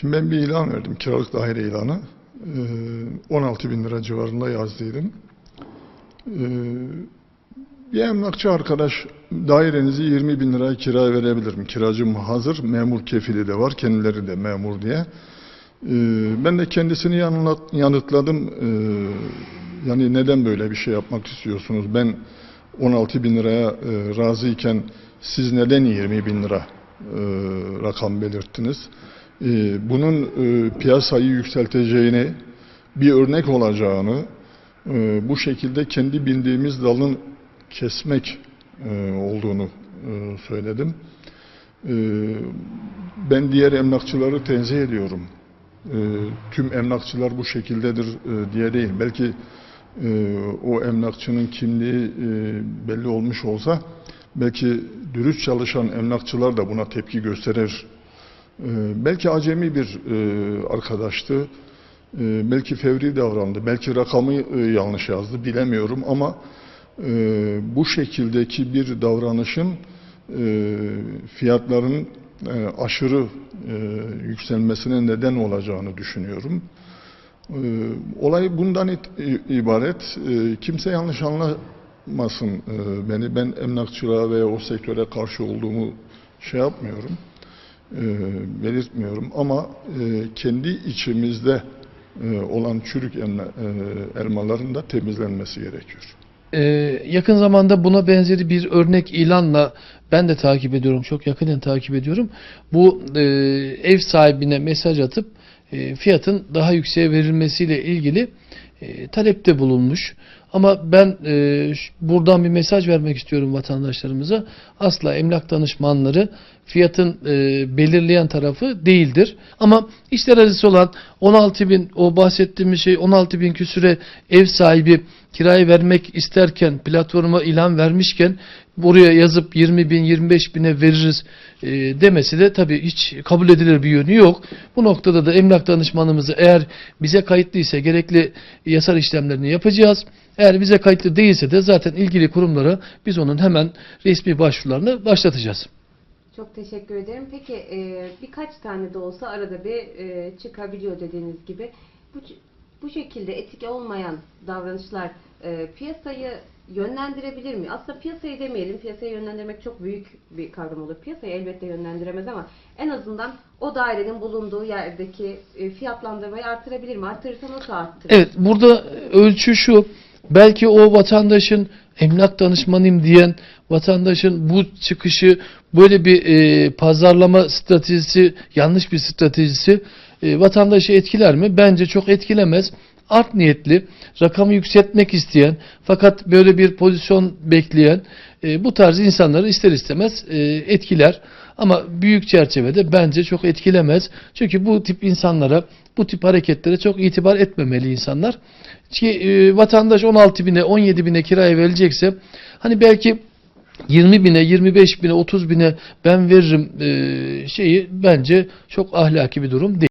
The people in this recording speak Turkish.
Şimdi ben bir ilan verdim, kiralık daire ilanı. Ee, 16 bin lira civarında yazdıydım. Ee, bir emlakçı arkadaş dairenizi 20 bin liraya kiraya verebilirim. Kiracım hazır, memur kefili de var, kendileri de memur diye. Ee, ben de kendisini yanıtladım. Ee, yani neden böyle bir şey yapmak istiyorsunuz? Ben 16 bin liraya e, razıyken siz neden 20 bin lira e, rakam belirttiniz? E, bunun e, piyasayı yükselteceğini, bir örnek olacağını, e, bu şekilde kendi bildiğimiz dalın kesmek e, olduğunu söyledim. Ben diğer emlakçıları tenzih ediyorum. Tüm emlakçılar bu şekildedir diye değil. Belki o emlakçının kimliği belli olmuş olsa belki dürüst çalışan emlakçılar da buna tepki gösterir. E, belki acemi bir e, arkadaştı. E, belki fevri davrandı. Belki rakamı e, yanlış yazdı. Bilemiyorum ama e, bu şekildeki bir davranışın fiyatların aşırı yükselmesine neden olacağını düşünüyorum. Ee, Olay bundan ibaret. Ee, Kimse yanlış anlamasın ee, beni. Ben emlakçılığa veya o sektöre karşı olduğumu şey yapmıyorum, ee, belirtmiyorum. Ama e, kendi içimizde e, olan çürük emla- e, elmaların da temizlenmesi gerekiyor. Ee, yakın zamanda buna benzeri bir örnek ilanla ben de takip ediyorum. Çok yakından takip ediyorum. Bu e, ev sahibine mesaj atıp e, fiyatın daha yükseğe verilmesiyle ilgili e, talepte bulunmuş. Ama ben e, buradan bir mesaj vermek istiyorum vatandaşlarımıza. Asla emlak danışmanları fiyatın e, belirleyen tarafı değildir. Ama işler acısı olan 16 bin o bahsettiğimiz şey 16 bin küsüre ev sahibi kirayı vermek isterken platforma ilan vermişken buraya yazıp 20 bin 25 bine veririz e, demesi de tabii hiç kabul edilir bir yönü yok. Bu noktada da emlak danışmanımızı eğer bize kayıtlıysa gerekli yasal işlemlerini yapacağız. Eğer bize kayıtlı değilse de zaten ilgili kurumlara biz onun hemen resmi başvurularını başlatacağız. Çok teşekkür ederim. Peki e, birkaç tane de olsa arada bir e, çıkabiliyor dediğiniz gibi. Bu, bu şekilde etik olmayan davranışlar e, piyasayı yönlendirebilir mi? Aslında piyasayı demeyelim. Piyasayı yönlendirmek çok büyük bir kavram olur. Piyasayı elbette yönlendiremez ama en azından o dairenin bulunduğu yerdeki e, fiyatlandırmayı artırabilir mi? Artırırsa nasıl arttırır? Evet burada ölçü şu. Belki o vatandaşın emlak danışmanıyım diyen vatandaşın bu çıkışı böyle bir e, pazarlama stratejisi yanlış bir stratejisi e, vatandaşı etkiler mi? Bence çok etkilemez. Art niyetli, rakamı yükseltmek isteyen fakat böyle bir pozisyon bekleyen e, bu tarz insanları ister istemez e, etkiler. Ama büyük çerçevede bence çok etkilemez. Çünkü bu tip insanlara, bu tip hareketlere çok itibar etmemeli insanlar. Ki e, vatandaş 16 bine, 17 bine kiraya verilecekse hani belki 20 bine, 25 bine, 30 bine ben veririm şeyi bence çok ahlaki bir durum değil.